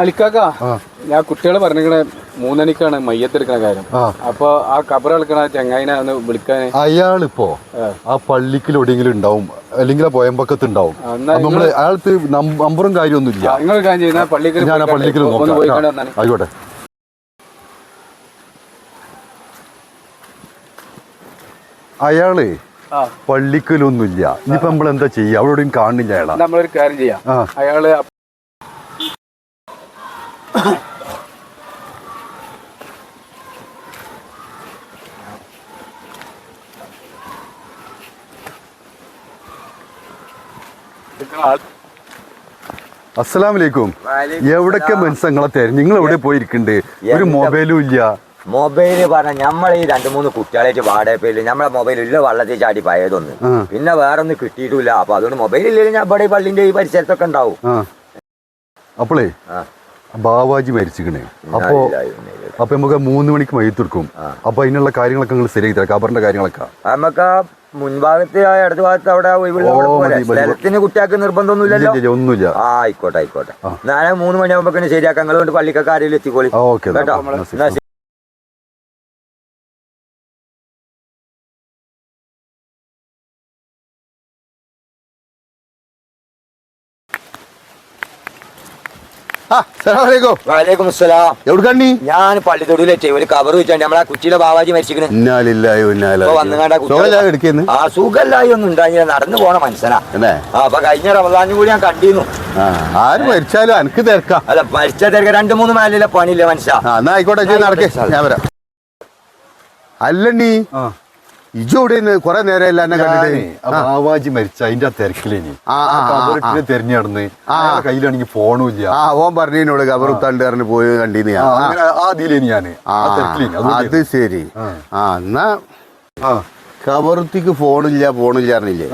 അലിക്കാക്ക ഞാൻ കുട്ടികളെ പറഞ്ഞിരിക്കണ മൂന്നണിക്കാണ് മയ്യത്തെടുക്കണ കാര്യം. അപ്പൊ ആ കബർ കളിക്കണ ചങ്ങായിനെ ഒന്ന് വിളിക്കാന്. അയാളിപ്പോ ആ. പള്ളിക്കിൽ എവിടെയെങ്കിലും ഉണ്ടാവും അല്ലെങ്കിൽ ആ പോയമ്പക്കത്ത് ഉണ്ടാവും നമ്മൾ അയാൾക്ക് നമ്പറും കാര്യമൊന്നുമില്ല. നിങ്ങൾ കാര്യം ചെയ്യുന്ന പള്ളിക്കൽ ഞാൻ ആ പള്ളിക്കൽ നോക്കാം. ആയിക്കോട്ടെ. അയാൾ പള്ളിക്കലൊന്നുമില്ല. ഇനിയിപ്പോ നമ്മൾ എന്താ ചെയ്യാ? അവിടെ കാണുന്നില്ല അയാളെ. നമ്മളൊരു കാര്യം ചെയ്യാം. അയാൾ അസ്സലാം വലൈക്കും എവിടൊക്കെ മനസ്സങ്ങളെ തരും? നിങ്ങൾ എവിടെ പോയിരിക്കണ്ട്? ഒരു മൊബൈലും ഇല്ല. മൊബൈൽ പറഞ്ഞ നമ്മൾ ഈ രണ്ടു മൂന്ന് കുട്ടികളായിട്ട് വാടക പേരിൽ നമ്മളെ മൊബൈൽ ഇല്ല വള്ളത്തിൽ ചാടി പയതൊന്ന്. പിന്നെ വേറെ ഒന്നും കിട്ടിയിട്ടില്ല. അപ്പൊ അതുകൊണ്ട് മൊബൈൽ ഇല്ലെങ്കിൽ ഞാൻ ഇവിടെ പള്ളിന്റെ ഈ പരിസരത്തൊക്കെ ഉണ്ടാവും. അപ്പോളേ. ബാവാജി മരിച്ചിക്കണേ അപ്പോ അപ്പൊ നമുക്ക് മൂന്ന് മണിക്ക് മയ്യത്തെടുക്കും അപ്പൊ അതിനുള്ള കാര്യങ്ങളൊക്കെ നിങ്ങൾ ശരിയാക്കി തരാം. കബറിന്റെ കാര്യങ്ങളൊക്കെ. നമുക്ക് മുൻഭാഗത്ത് ഇടതു ഭാഗത്ത് അവിടെ. സ്ഥലത്തിന് കുട്ടികൾക്ക് നിർബന്ധമൊന്നുമില്ലല്ലോ. ഒന്നുമില്ല. ആയിക്കോട്ടെ ആയിക്കോട്ടെ. നാളെ മൂന്ന് മണിയാകുമ്പോ ശരിയാക്കാം. നിങ്ങൾ കൊണ്ട് പള്ളിക്കാരിൽ എത്തിക്കോളി. കേട്ടോ? വലൈക്കും അസ്സലാം എവിടുക്കാണ് നീ? ഞാൻ പള്ളിത്തൊടിയിലെത്തി ഒരു കവർ വെച്ചാണ്ട് നമ്മളെ കുച്ചിയിലെ ബാവാജി വന്നുകാണ്ട് ആ സുഖല്ലായി ഒന്നും ഉണ്ടായില്ല. നടന്നു പോണ ആ അപ്പൊ കഴിഞ്ഞ റമദാനും കൂടി ഞാൻ കണ്ടിരുന്നു. ആരും മരിച്ചാലും എനിക്ക് തിരക്കാം. അല്ല മരിച്ച തിരക്ക. രണ്ട് മൂന്ന് മേലിലെ പണിയില്ല മനുഷ്യ? ആ എന്നാ ആയിക്കോട്ടെ നടക്കേ. ഞാൻ വരാം. അല്ലണ്ണി. ഇജു കുറെ നേരം എന്നെ കണ്ടിട്ട്. ബാവാജി മരിച്ച അതിന്റെ ആ തിരക്കിലേനി തെരഞ്ഞു നടന്ന് കയ്യിലാണെങ്കിൽ ഫോണും ഇല്ല. ആ ഓൻ പറഞ്ഞതിനോട് ഉത്താണ്ട് പറഞ്ഞ് പോയി കണ്ടീന്ന് ആ, ഞാൻ. ആ, ഞാൻ അത് ശരി. ആ. ആ എന്നാ ആ. കബറുത്തിക്ക് ഫോണില്ല ഫോണില്ല അറിഞ്ഞില്ലേ.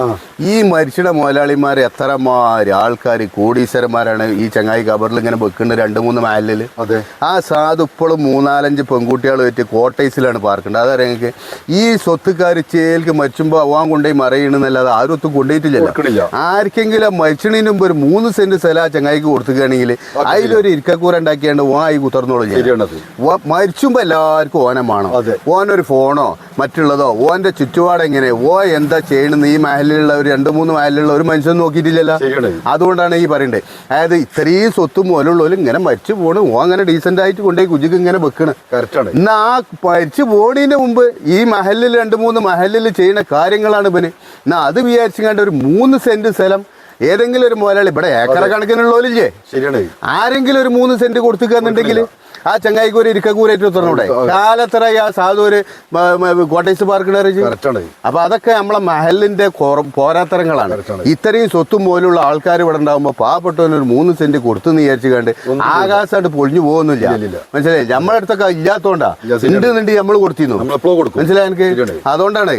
ഈ മരിച്ചിട മുതലാളിമാർ എത്രമാര് ആൾക്കാർ കോടീശ്വരന്മാരാണ് ഈ ചങ്ങായി കബറിൽ ഇങ്ങനെ വെക്കുന്നത് രണ്ട് മൂന്ന് മാലിൽ ആ സാധു ഇപ്പോഴും മൂന്നാലഞ്ച് പെൺകുട്ടികൾ വെച്ച് കോട്ടേഴ്സിലാണ് പാർക്കുന്നത്. അതറിയാം ഈ സ്വത്തുക്കാർ ചേൽക്ക് മരിച്ചുമ്പോൾ അവൻ കൊണ്ടുപോയി മറിയണമെന്നല്ലാതെ ആരും ഒത്തും കൊണ്ടുപോയിട്ടില്ലല്ലോ. കൊടുക്കണില്ല. ആർക്കെങ്കിലും മരിച്ചതിന് മുമ്പ് ഒരു മൂന്ന് സെന്റ് സ്ഥലം ആ ചങ്ങായിക്ക് കൊടുത്തുകയാണെങ്കിൽ അതിലൊരു ഇരിക്കക്കൂര ഉണ്ടാക്കിയാണ്ട് ഓൻ ആയി കുത്തർന്നോളൂ മരിച്ചുമ്പോൾ മരിച്ചുമ്പോ എല്ലാവർക്കും ഓനം വേണം. ഓനൊരു ഫോണോ മറ്റുള്ളതോ ഓന്റെ ചുറ്റുപാട് എങ്ങനെ ഓ എന്താ ചെയ്യണെന്ന് ഈ മഹലിലുള്ള ഒരു രണ്ട് മൂന്ന് മഹലിലുള്ള ഒരു മനുഷ്യൻ നോക്കിയിട്ടില്ലല്ലോ. അതുകൊണ്ടാണ് ഈ പറയണ്ടേ. അതായത് ഇത്രയും സ്വത്തും പോലുള്ളവർ ഇങ്ങനെ മരിച്ചു പോണ്. ഓ അങ്ങനെ ഡീസെന്റ് ആയിട്ട് കൊണ്ടുപോയി കുജിക്ക് ഇങ്ങനെ വെക്കണ്. കറക്റ്റാണ് എന്നാ ആ മരിച്ചു പോണതിന് മുമ്പ് ഈ മഹലിൽ രണ്ട് മൂന്ന് മഹലിൽ ചെയ്യുന്ന കാര്യങ്ങളാണ് ഇവന്. എന്നാ അത് വിചാരിച്ചുകൊണ്ട് ഒരു മൂന്ന് സെന്റ് സ്ഥലം ഏതെങ്കിലും ഒരു മുതലാളി ഇവിടെ ഏക്കറ കണക്കിനുള്ളവരില്ലേ ശരിയാണ്. ആരെങ്കിലും ഒരു മൂന്ന് സെന്റ് കൊടുത്തുകയെന്നുണ്ടെങ്കിൽ ആ ചങ്ങായിക്ക് ഒരു ഇരിക്കൂരായിട്ട് തുറന്നൂടെ കാലത്ര ആ സാധു ഒരു കോട്ടേഴ്സ് പാർക്കിനെ അപ്പൊ അതൊക്കെ നമ്മളെ മഹലിന്റെ പോരാത്തരങ്ങളാണ്. ഇത്രയും സ്വത്തും പോലുള്ള ആൾക്കാർ ഇവിടെ ഉണ്ടാകുമ്പോ പാവപ്പെട്ടവന് ഒരു മൂന്ന് സെന്റ് കൊടുത്തെന്ന് വിചാരിച്ചു കണ്ട് ആകാശമായിട്ട് പൊളിഞ്ഞു പോകുന്നില്ല. മനസ്സിലായി? നമ്മളെ അടുത്തൊക്കെ ഇല്ലാത്തോണ്ടാ. ഉണ്ട് നിണ്ട് നമ്മൾ കൊടുത്തിരുന്നു. മനസ്സിലായി എനിക്ക്? അതുകൊണ്ടാണ്